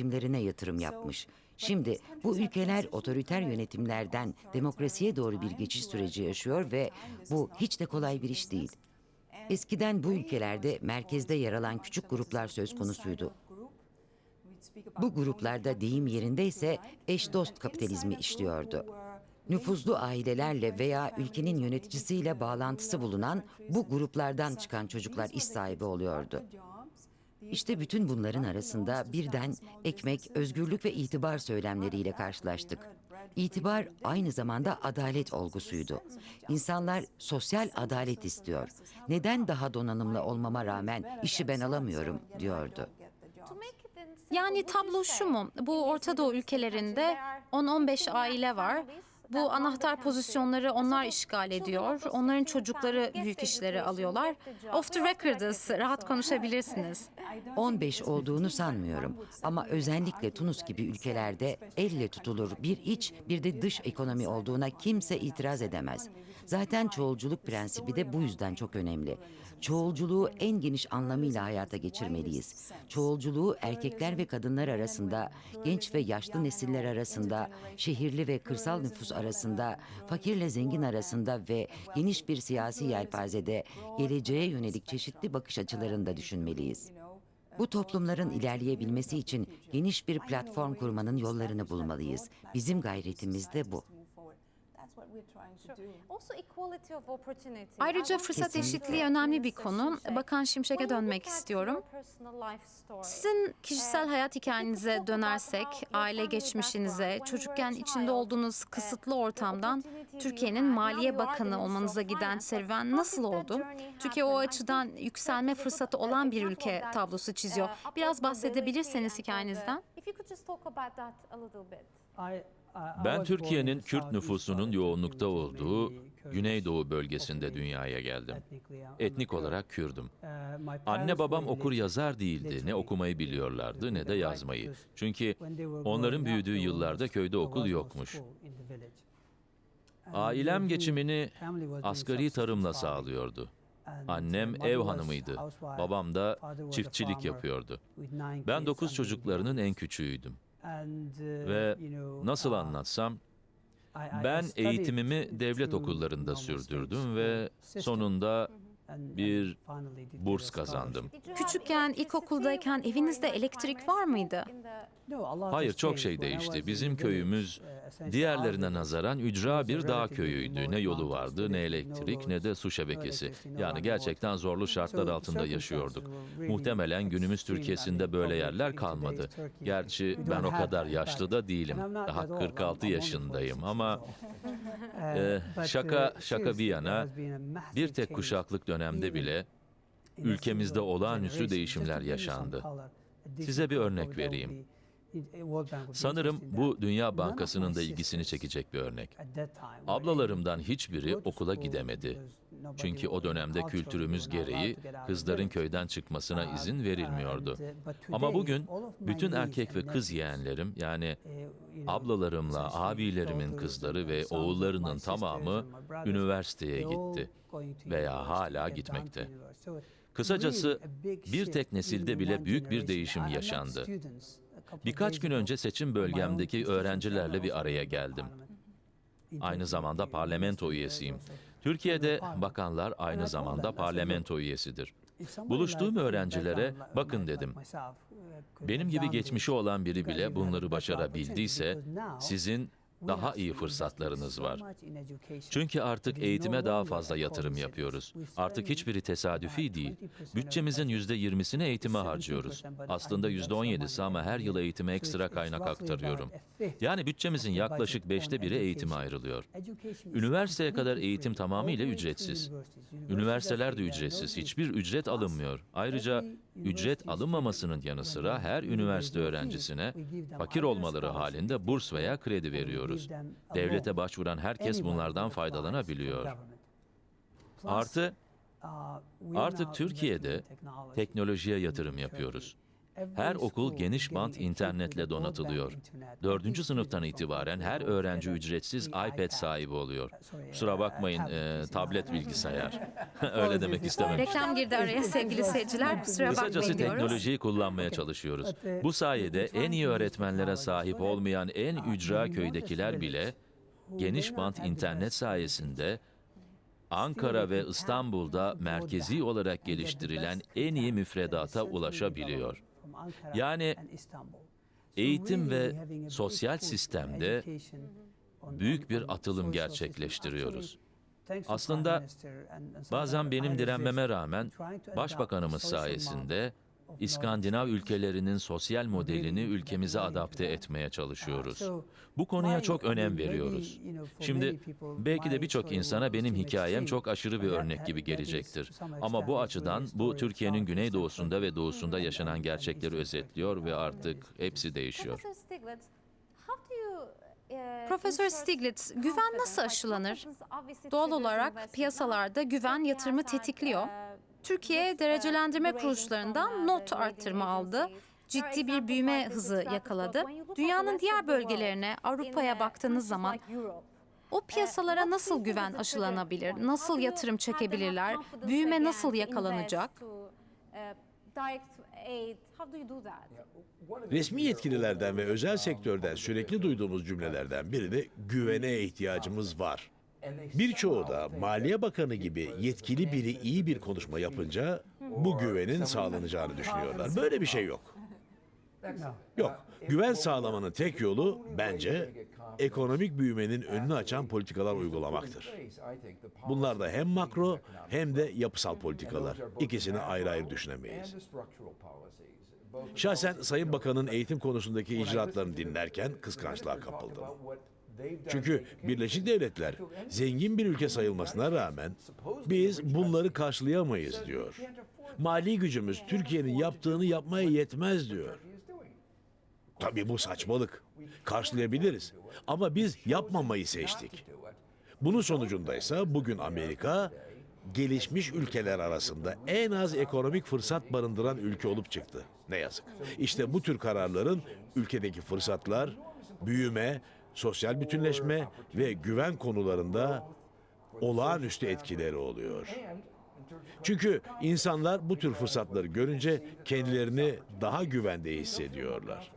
yönetimlerine yatırım yapmış. Şimdi bu ülkeler otoriter yönetimlerden demokrasiye doğru bir geçiş süreci yaşıyor ve bu hiç de kolay bir iş değil. Eskiden bu ülkelerde merkezde yer alan küçük gruplar söz konusuydu. Bu gruplarda deyim yerindeyse eş dost kapitalizmi işliyordu. Nüfuzlu ailelerle veya ülkenin yöneticisiyle bağlantısı bulunan bu gruplardan çıkan çocuklar iş sahibi oluyordu. İşte bütün bunların arasında birden ekmek, özgürlük ve itibar söylemleriyle karşılaştık. İtibar aynı zamanda adalet olgusuydu. İnsanlar sosyal adalet istiyor. Neden daha donanımlı olmama rağmen işi ben alamıyorum diyordu. Yani tablo şu mu? Bu Orta Doğu ülkelerinde 10-15 aile var. Bu anahtar pozisyonları onlar işgal ediyor. Onların çocukları büyük işleri alıyorlar. Off the record'ız. Rahat konuşabilirsiniz. 15 olduğunu sanmıyorum ama özellikle Tunus gibi ülkelerde elle tutulur bir iç bir de dış ekonomi olduğuna kimse itiraz edemez. Zaten çoğulculuk prensibi de bu yüzden çok önemli. Çoğulculuğu en geniş anlamıyla hayata geçirmeliyiz. Çoğulculuğu erkekler ve kadınlar arasında, genç ve yaşlı nesiller arasında, şehirli ve kırsal nüfus arasında, fakirle zengin arasında ve geniş bir siyasi yelpazede geleceğe yönelik çeşitli bakış açılarında düşünmeliyiz. Bu toplumların ilerleyebilmesi için geniş bir platform kurmanın yollarını bulmalıyız. Bizim gayretimiz de bu. Ayrıca fırsat eşitliği önemli bir konu. Bakan Şimşek'e dönmek istiyorum. Sizin kişisel hayat hikayenize dönersek, aile geçmişinize, çocukken içinde olduğunuz kısıtlı ortamdan Türkiye'nin Maliye Bakanı olmanıza giden serüven nasıl oldu? Türkiye o açıdan yükselme fırsatı olan bir ülke tablosu çiziyor. Biraz bahsedebilirseniz hikayenizden. Ben Türkiye'nin Kürt nüfusunun yoğunlukta olduğu Güneydoğu bölgesinde dünyaya geldim. Etnik olarak Kürdüm. Anne babam okur yazar değildi. Ne okumayı biliyorlardı ne de yazmayı. Çünkü onların büyüdüğü yıllarda köyde okul yokmuş. Ailem geçimini asgari tarımla sağlıyordu. Annem ev hanımıydı. Babam da çiftçilik yapıyordu. Ben dokuz çocuklarının en küçüğüydüm. Ve nasıl anlatsam, ben eğitimimi devlet okullarında sürdürdüm ve sonunda bir burs kazandım. Küçükken, ilkokuldayken evinizde elektrik var mıydı? Hayır çok şey değişti. Bizim köyümüz diğerlerine nazaran ücra bir dağ köyüydü. Ne yolu vardı, ne elektrik, ne de su şebekesi. Yani gerçekten zorlu şartlar altında yaşıyorduk. Muhtemelen günümüz Türkiye'sinde böyle yerler kalmadı. Gerçi ben o kadar yaşlı da değilim. Daha 46 yaşındayım ama e, şaka şaka bir yana bir tek kuşaklık dönemde bile ülkemizde olağanüstü değişimler yaşandı. Size bir örnek vereyim. Sanırım bu Dünya Bankası'nın da ilgisini çekecek bir örnek. Ablalarımdan hiçbiri okula gidemedi. Çünkü o dönemde kültürümüz gereği kızların köyden çıkmasına izin verilmiyordu. Ama bugün bütün erkek ve kız yeğenlerim yani ablalarımla abilerimin kızları ve oğullarının tamamı üniversiteye gitti veya hala gitmekte. Kısacası bir tek nesilde bile büyük bir değişim yaşandı. Birkaç gün önce seçim bölgemdeki öğrencilerle bir araya geldim. Aynı zamanda parlamento üyesiyim. Türkiye'de bakanlar aynı zamanda parlamento üyesidir. Buluştuğum öğrencilere bakın dedim. Benim gibi geçmişi olan biri bile bunları başarabildiyse sizin daha iyi fırsatlarınız var. Çünkü artık eğitime daha fazla yatırım yapıyoruz. Artık hiçbiri tesadüfi değil. Bütçemizin yüzde yirmisini eğitime harcıyoruz. Aslında yüzde on yedisi ama her yıl eğitime ekstra kaynak aktarıyorum. Yani bütçemizin yaklaşık beşte biri eğitime ayrılıyor. Üniversiteye kadar eğitim tamamıyla ücretsiz. Üniversiteler de ücretsiz. Hiçbir ücret alınmıyor. Ayrıca ücret alınmamasının yanı sıra her üniversite öğrencisine fakir olmaları halinde burs veya kredi veriyoruz. Devlete başvuran herkes bunlardan faydalanabiliyor. Artı artık Türkiye'de teknolojiye yatırım yapıyoruz. Her okul geniş bant internetle donatılıyor. Dördüncü sınıftan itibaren her öğrenci ücretsiz iPad sahibi oluyor. Kusura bakmayın, e, tablet bilgisayar. Öyle demek istememiştim. Reklam girdi araya sevgili seyirciler. Kusura Kısacası bakmayın diyoruz. teknolojiyi kullanmaya çalışıyoruz. Bu sayede en iyi öğretmenlere sahip olmayan en ücra köydekiler bile geniş bant internet sayesinde Ankara ve İstanbul'da merkezi olarak geliştirilen en iyi müfredata ulaşabiliyor. Yani eğitim ve sosyal sistemde büyük bir atılım gerçekleştiriyoruz. Aslında bazen benim direnmeme rağmen Başbakanımız sayesinde İskandinav ülkelerinin sosyal modelini ülkemize adapte etmeye çalışıyoruz. Bu konuya çok önem veriyoruz. Şimdi belki de birçok insana benim hikayem çok aşırı bir örnek gibi gelecektir. Ama bu açıdan bu Türkiye'nin güneydoğusunda ve doğusunda yaşanan gerçekleri özetliyor ve artık hepsi değişiyor. Profesör Stiglitz, güven nasıl aşılanır? Doğal olarak piyasalarda güven yatırımı tetikliyor. Türkiye derecelendirme kuruluşlarından not arttırma aldı. Ciddi bir büyüme hızı yakaladı. Dünyanın diğer bölgelerine, Avrupa'ya baktığınız zaman o piyasalara nasıl güven aşılanabilir? Nasıl yatırım çekebilirler? Büyüme nasıl yakalanacak? Resmi yetkililerden ve özel sektörden sürekli duyduğumuz cümlelerden biri de güvene ihtiyacımız var. Birçoğu da Maliye Bakanı gibi yetkili biri iyi bir konuşma yapınca bu güvenin sağlanacağını düşünüyorlar. Böyle bir şey yok. Yok. Güven sağlamanın tek yolu bence ekonomik büyümenin önünü açan politikalar uygulamaktır. Bunlar da hem makro hem de yapısal politikalar. İkisini ayrı ayrı düşünemeyiz. Şahsen Sayın Bakan'ın eğitim konusundaki icraatlarını dinlerken kıskançlığa kapıldım. Çünkü Birleşik Devletler zengin bir ülke sayılmasına rağmen biz bunları karşılayamayız diyor. Mali gücümüz Türkiye'nin yaptığını yapmaya yetmez diyor. Tabii bu saçmalık. Karşılayabiliriz. Ama biz yapmamayı seçtik. Bunun sonucunda ise bugün Amerika gelişmiş ülkeler arasında en az ekonomik fırsat barındıran ülke olup çıktı. Ne yazık. İşte bu tür kararların ülkedeki fırsatlar, büyüme, sosyal bütünleşme ve güven konularında olağanüstü etkileri oluyor. Çünkü insanlar bu tür fırsatları görünce kendilerini daha güvende hissediyorlar.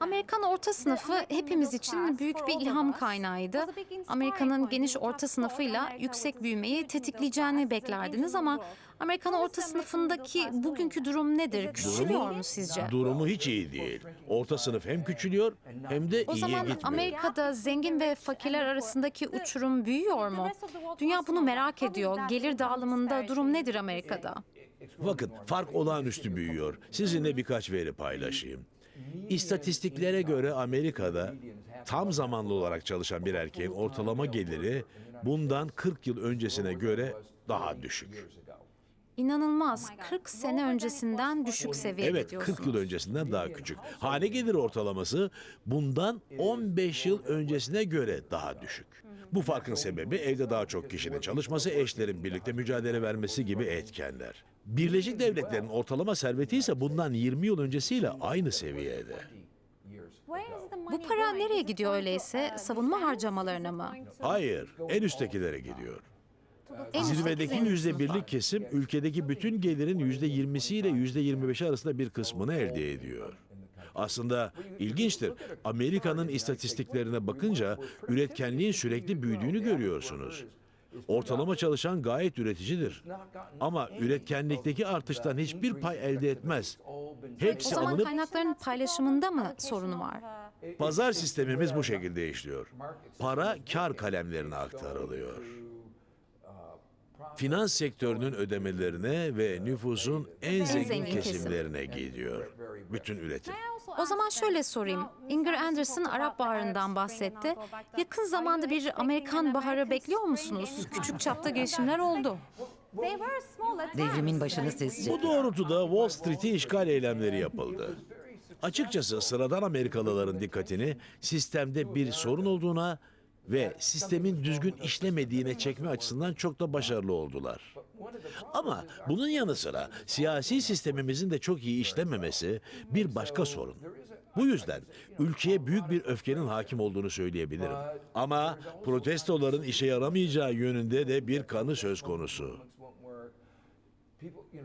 Amerikan orta sınıfı hepimiz için büyük bir ilham kaynağıydı. Amerika'nın geniş orta sınıfıyla yüksek büyümeyi tetikleyeceğini beklerdiniz ama Amerikan orta sınıfındaki bugünkü durum nedir? Küçülüyor mu sizce? Durumu hiç iyi değil. Orta sınıf hem küçülüyor hem de O iyiye zaman gitmiyor. Amerika'da zengin ve fakirler arasındaki uçurum büyüyor mu? Dünya bunu merak ediyor. Gelir dağılımında durum nedir Amerika'da? Bakın fark olağanüstü büyüyor. Sizinle birkaç veri paylaşayım. İstatistiklere göre Amerika'da tam zamanlı olarak çalışan bir erkeğin ortalama geliri bundan 40 yıl öncesine göre daha düşük. İnanılmaz. 40 sene öncesinden düşük seviyede Evet 40 diyorsunuz. yıl öncesinden daha küçük. Hane geliri ortalaması bundan 15 yıl öncesine göre daha düşük. Bu farkın sebebi evde daha çok kişinin çalışması, eşlerin birlikte mücadele vermesi gibi etkenler. Birleşik Devletler'in ortalama serveti ise bundan 20 yıl öncesiyle aynı seviyede. Bu para nereye gidiyor öyleyse? Savunma harcamalarına mı? Hayır, en üsttekilere gidiyor. En Zirvedeki yüzde birlik kesim ülkedeki bütün gelirin yüzde yirmisiyle yüzde yirmi beşi arasında bir kısmını elde ediyor. Aslında ilginçtir. Amerika'nın istatistiklerine bakınca üretkenliğin sürekli büyüdüğünü görüyorsunuz. Ortalama çalışan gayet üreticidir. Ama üretkenlikteki artıştan hiçbir pay elde etmez. O Hepsi zaman alınıp kaynakların paylaşımında mı sorunu var? pazar sistemimiz bu şekilde işliyor. Para kar kalemlerine aktarılıyor. Finans sektörünün ödemelerine ve nüfusun en zengin zengin kesim. kesimlerine gidiyor. Bütün üretim. O zaman şöyle sorayım. Inger Anderson Arap Baharı'ndan bahsetti. Yakın zamanda bir Amerikan Baharı bekliyor musunuz? Küçük çapta gelişimler oldu. Devrimin başını. Bu doğrultuda Wall Street'i işgal eylemleri yapıldı. Açıkçası sıradan Amerikalıların dikkatini sistemde bir sorun olduğuna ve sistemin düzgün işlemediğine çekme açısından çok da başarılı oldular. Ama bunun yanı sıra siyasi sistemimizin de çok iyi işlememesi bir başka sorun. Bu yüzden ülkeye büyük bir öfkenin hakim olduğunu söyleyebilirim. Ama protestoların işe yaramayacağı yönünde de bir kanı söz konusu.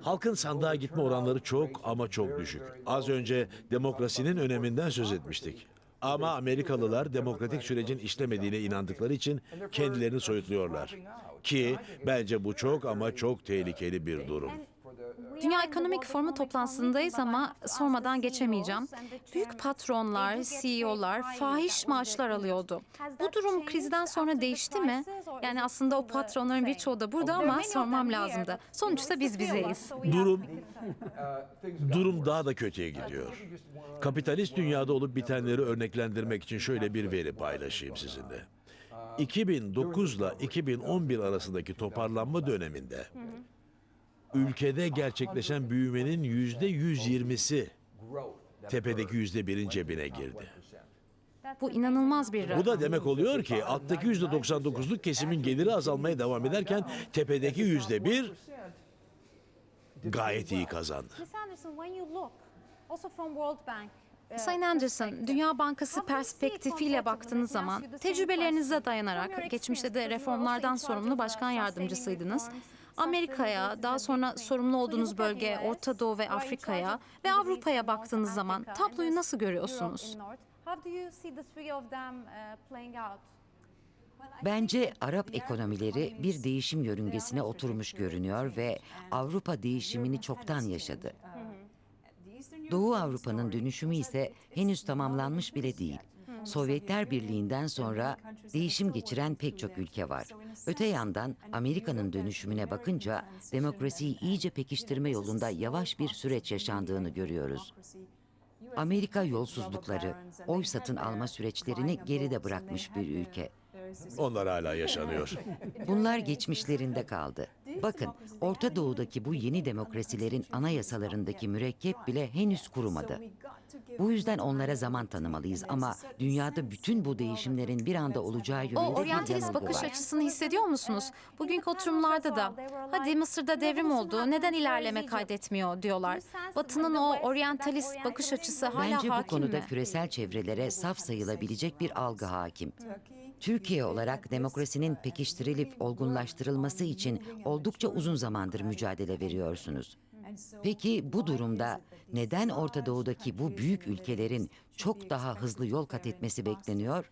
Halkın sandığa gitme oranları çok ama çok düşük. Az önce demokrasinin öneminden söz etmiştik. Ama Amerikalılar demokratik sürecin işlemediğine inandıkları için kendilerini soyutluyorlar. Ki bence bu çok ama çok tehlikeli bir durum. Dünya Ekonomik Forumu toplantısındayız ama sormadan geçemeyeceğim. Büyük patronlar, CEO'lar fahiş maaşlar alıyordu. Bu durum krizden sonra değişti mi? Yani aslında o patronların birçoğu da burada ama sormam lazımdı. Sonuçta biz bizeyiz. Durum durum daha da kötüye gidiyor. Kapitalist dünyada olup bitenleri örneklendirmek için şöyle bir veri paylaşayım sizinle. 2009 ile 2011 arasındaki toparlanma döneminde ülkede gerçekleşen büyümenin yüzde 120'si tepedeki yüzde birin cebine girdi. Bu inanılmaz bir Bu rakam. da demek oluyor ki alttaki yüzde 99'luk kesimin geliri azalmaya devam ederken tepedeki yüzde bir gayet iyi kazandı. Sayın Anderson, Dünya Bankası perspektifiyle baktığınız zaman tecrübelerinize dayanarak geçmişte de reformlardan sorumlu başkan yardımcısıydınız. Amerika'ya, daha sonra sorumlu olduğunuz bölge Orta Doğu ve Afrika'ya ve Avrupa'ya baktığınız zaman tabloyu nasıl görüyorsunuz? Bence Arap ekonomileri bir değişim yörüngesine oturmuş görünüyor ve Avrupa değişimini çoktan yaşadı. Doğu Avrupa'nın dönüşümü ise henüz tamamlanmış bile değil. Sovyetler Birliği'nden sonra değişim geçiren pek çok ülke var. Öte yandan Amerika'nın dönüşümüne bakınca demokrasiyi iyice pekiştirme yolunda yavaş bir süreç yaşandığını görüyoruz. Amerika yolsuzlukları, oy satın alma süreçlerini geride bırakmış bir ülke. Onlar hala yaşanıyor. Bunlar geçmişlerinde kaldı. Bakın, Orta Doğu'daki bu yeni demokrasilerin anayasalarındaki mürekkep bile henüz kurumadı. Bu yüzden onlara zaman tanımalıyız ama dünyada bütün bu değişimlerin bir anda olacağı O yönünde bir oryantalist bakış var. açısını hissediyor musunuz? Bugünkü oturumlarda da hadi Mısır'da devrim oldu neden ilerleme kaydetmiyor diyorlar. Batı'nın o oryantalist bakış açısı hala Bence bu hakim konuda mi? küresel çevrelere saf sayılabilecek bir algı hakim. Türkiye olarak demokrasinin pekiştirilip olgunlaştırılması için oldukça uzun zamandır mücadele veriyorsunuz. Peki bu durumda neden Orta Doğu'daki bu büyük ülkelerin çok daha hızlı yol kat etmesi bekleniyor?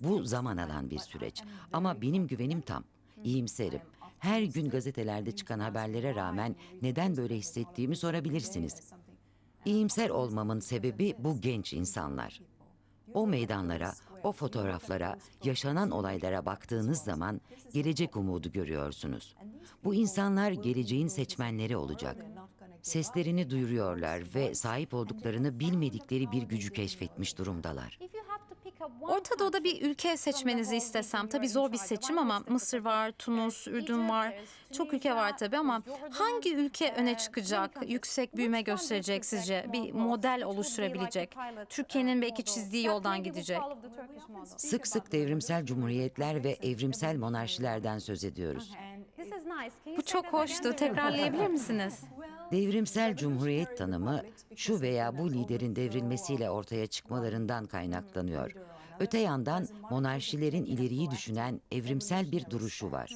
Bu zaman alan bir süreç ama benim güvenim tam. İyimserim. Her gün gazetelerde çıkan haberlere rağmen neden böyle hissettiğimi sorabilirsiniz. İyimser olmamın sebebi bu genç insanlar. O meydanlara, o fotoğraflara, yaşanan olaylara baktığınız zaman gelecek umudu görüyorsunuz. Bu insanlar geleceğin seçmenleri olacak. Seslerini duyuruyorlar ve sahip olduklarını bilmedikleri bir gücü keşfetmiş durumdalar. Orta Doğu'da bir ülke seçmenizi istesem, tabii zor bir seçim ama Mısır var, Tunus, Ürdün var, çok ülke var tabii ama hangi ülke öne çıkacak, yüksek büyüme gösterecek sizce, bir model oluşturabilecek, Türkiye'nin belki çizdiği yoldan gidecek? Sık sık devrimsel cumhuriyetler ve evrimsel monarşilerden söz ediyoruz. Bu çok hoştu, tekrarlayabilir misiniz? Devrimsel cumhuriyet tanımı şu veya bu liderin devrilmesiyle ortaya çıkmalarından kaynaklanıyor. Öte yandan monarşilerin ileriyi düşünen evrimsel bir duruşu var.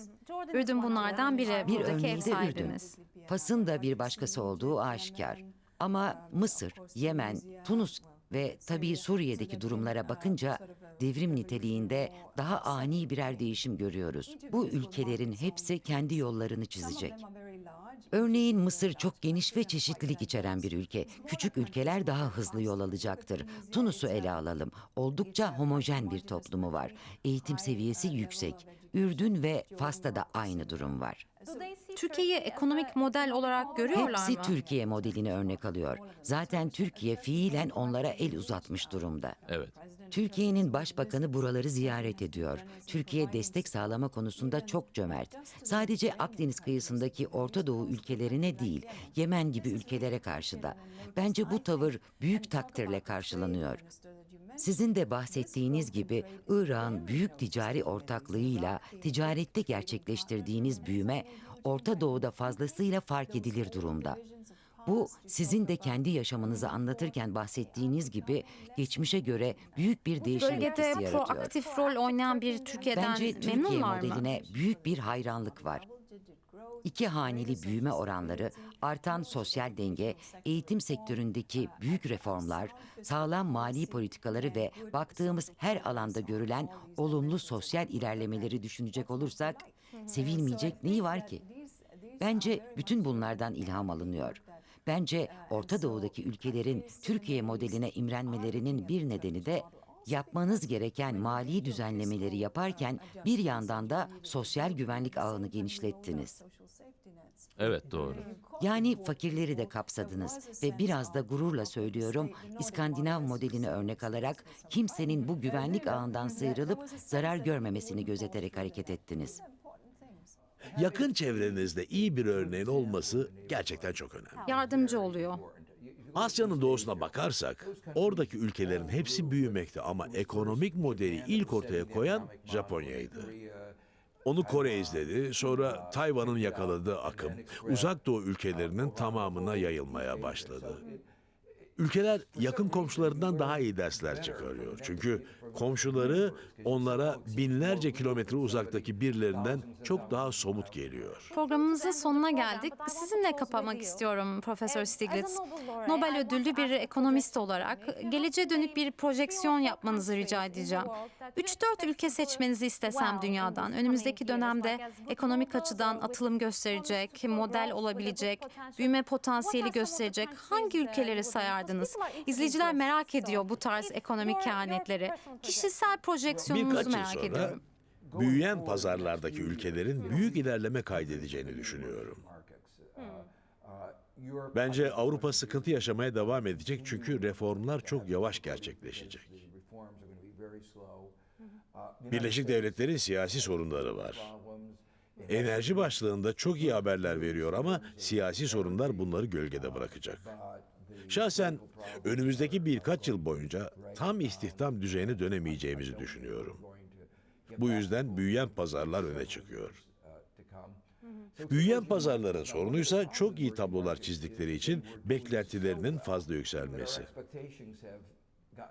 Ürdün bunlardan biri, Bir buradaki ev de Ürdün. sahibimiz. Fas'ın da bir başkası olduğu aşikar. Ama Mısır, Yemen, Tunus ve tabii Suriye'deki durumlara bakınca devrim niteliğinde daha ani birer değişim görüyoruz. Bu ülkelerin hepsi kendi yollarını çizecek. Örneğin Mısır çok geniş ve çeşitlilik içeren bir ülke. Küçük ülkeler daha hızlı yol alacaktır. Tunus'u ele alalım. Oldukça homojen bir toplumu var. Eğitim seviyesi yüksek. Ürdün ve Fas'ta da aynı durum var. Türkiye'yi ekonomik model olarak görüyorlar Hepsi mı? Türkiye modelini örnek alıyor. Zaten Türkiye fiilen onlara el uzatmış durumda. Evet. Türkiye'nin başbakanı buraları ziyaret ediyor. Türkiye destek sağlama konusunda çok cömert. Sadece Akdeniz kıyısındaki Orta Doğu ülkelerine değil, Yemen gibi ülkelere karşı da. Bence bu tavır büyük takdirle karşılanıyor. Sizin de bahsettiğiniz gibi Irak'ın büyük ticari ortaklığıyla ticarette gerçekleştirdiğiniz büyüme Orta Doğu'da fazlasıyla fark edilir durumda. Bu sizin de kendi yaşamınızı anlatırken bahsettiğiniz gibi geçmişe göre büyük bir değişim Bölgede etkisi yaratıyor. proaktif rol oynayan bir Türkiye'den Bence Türkiye memnunlar mı? modeline büyük bir hayranlık var. İki haneli büyüme oranları, artan sosyal denge, eğitim sektöründeki büyük reformlar, sağlam mali politikaları ve baktığımız her alanda görülen olumlu sosyal ilerlemeleri düşünecek olursak sevilmeyecek neyi var ki? Bence bütün bunlardan ilham alınıyor. Bence Orta Doğu'daki ülkelerin Türkiye modeline imrenmelerinin bir nedeni de yapmanız gereken mali düzenlemeleri yaparken bir yandan da sosyal güvenlik ağını genişlettiniz. Evet doğru. Yani fakirleri de kapsadınız ve biraz da gururla söylüyorum İskandinav modelini örnek alarak kimsenin bu güvenlik ağından sıyrılıp zarar görmemesini gözeterek hareket ettiniz. Yakın çevrenizde iyi bir örneğin olması gerçekten çok önemli. Yardımcı oluyor. Asya'nın doğusuna bakarsak oradaki ülkelerin hepsi büyümekte ama ekonomik modeli ilk ortaya koyan Japonya'ydı. Onu Kore izledi, sonra Tayvan'ın yakaladığı akım uzak doğu ülkelerinin tamamına yayılmaya başladı. Ülkeler yakın komşularından daha iyi dersler çıkarıyor. Çünkü komşuları onlara binlerce kilometre uzaktaki birilerinden çok daha somut geliyor. Programımızın sonuna geldik. Sizinle kapamak istiyorum Profesör Stiglitz. Nobel ödüllü bir ekonomist olarak geleceğe dönük bir projeksiyon yapmanızı rica edeceğim. 3-4 ülke seçmenizi istesem dünyadan. Önümüzdeki dönemde ekonomik açıdan atılım gösterecek, model olabilecek, büyüme potansiyeli gösterecek hangi ülkeleri sayardınız? İzleyiciler merak ediyor bu tarz ekonomik kehanetleri. Kişisel projeksiyonunuzu Birkaç yıl merak sonra ediyorum. büyüyen pazarlardaki ülkelerin büyük ilerleme kaydedeceğini düşünüyorum. Bence Avrupa sıkıntı yaşamaya devam edecek çünkü reformlar çok yavaş gerçekleşecek. Birleşik Devletler'in siyasi sorunları var. Enerji başlığında çok iyi haberler veriyor ama siyasi sorunlar bunları gölgede bırakacak. Şahsen önümüzdeki birkaç yıl boyunca tam istihdam düzeyine dönemeyeceğimizi düşünüyorum. Bu yüzden büyüyen pazarlar öne çıkıyor. Büyüyen pazarların sorunuysa çok iyi tablolar çizdikleri için beklentilerinin fazla yükselmesi.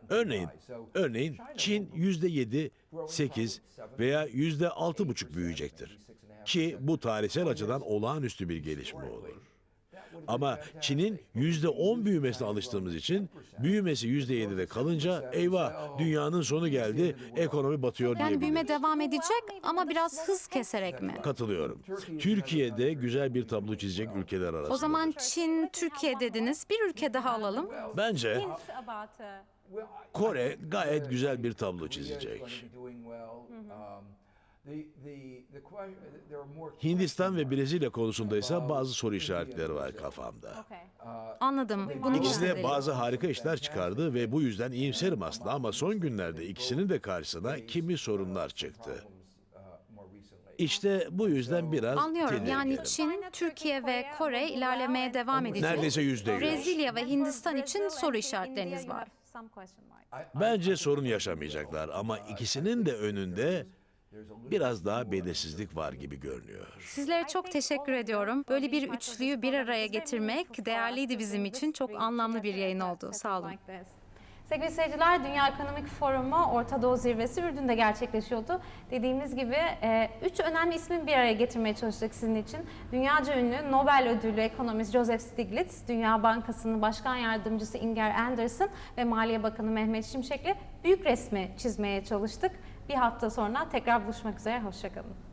Örneğin, örneğin Çin yüzde yedi, sekiz veya yüzde altı buçuk büyüyecektir. Ki bu tarihsel açıdan olağanüstü bir gelişme olur. Ama Çin'in yüzde on büyümesine alıştığımız için büyümesi yüzde yedide kalınca eyvah dünyanın sonu geldi ekonomi batıyor Yani diyebiliriz. büyüme devam edecek ama biraz hız keserek mi? Katılıyorum. Türkiye'de güzel bir tablo çizecek ülkeler arasında. O zaman Çin, Türkiye dediniz. Bir ülke daha alalım. Bence Kore gayet güzel bir tablo çizecek. Hindistan ve Brezilya konusunda ise bazı soru işaretleri var kafamda. Anladım. Bunu İkisi de bazı harika işler çıkardı ve bu yüzden iyimserim aslında ama son günlerde ikisinin de karşısına kimi sorunlar çıktı. İşte bu yüzden biraz Anlıyorum. Yani tedirginim. Çin, Türkiye ve Kore ilerlemeye devam edecek. Neredeyse yüzde yüz. Brezilya ve Hindistan için soru işaretleriniz var. Bence sorun yaşamayacaklar ama ikisinin de önünde biraz daha belirsizlik var gibi görünüyor. Sizlere çok teşekkür ediyorum. Böyle bir üçlüyü bir araya getirmek değerliydi bizim için. Çok anlamlı bir yayın oldu. Sağ olun. Sevgili seyirciler, Dünya Ekonomik Forumu Orta Doğu Zirvesi Ürdün'de gerçekleşiyordu. Dediğimiz gibi e, üç önemli ismin bir araya getirmeye çalıştık sizin için. Dünyaca ünlü Nobel ödüllü ekonomist Joseph Stiglitz, Dünya Bankası'nın Başkan Yardımcısı Inger Anderson ve Maliye Bakanı Mehmet Şimşek'le büyük resmi çizmeye çalıştık. Bir hafta sonra tekrar buluşmak üzere, hoşçakalın.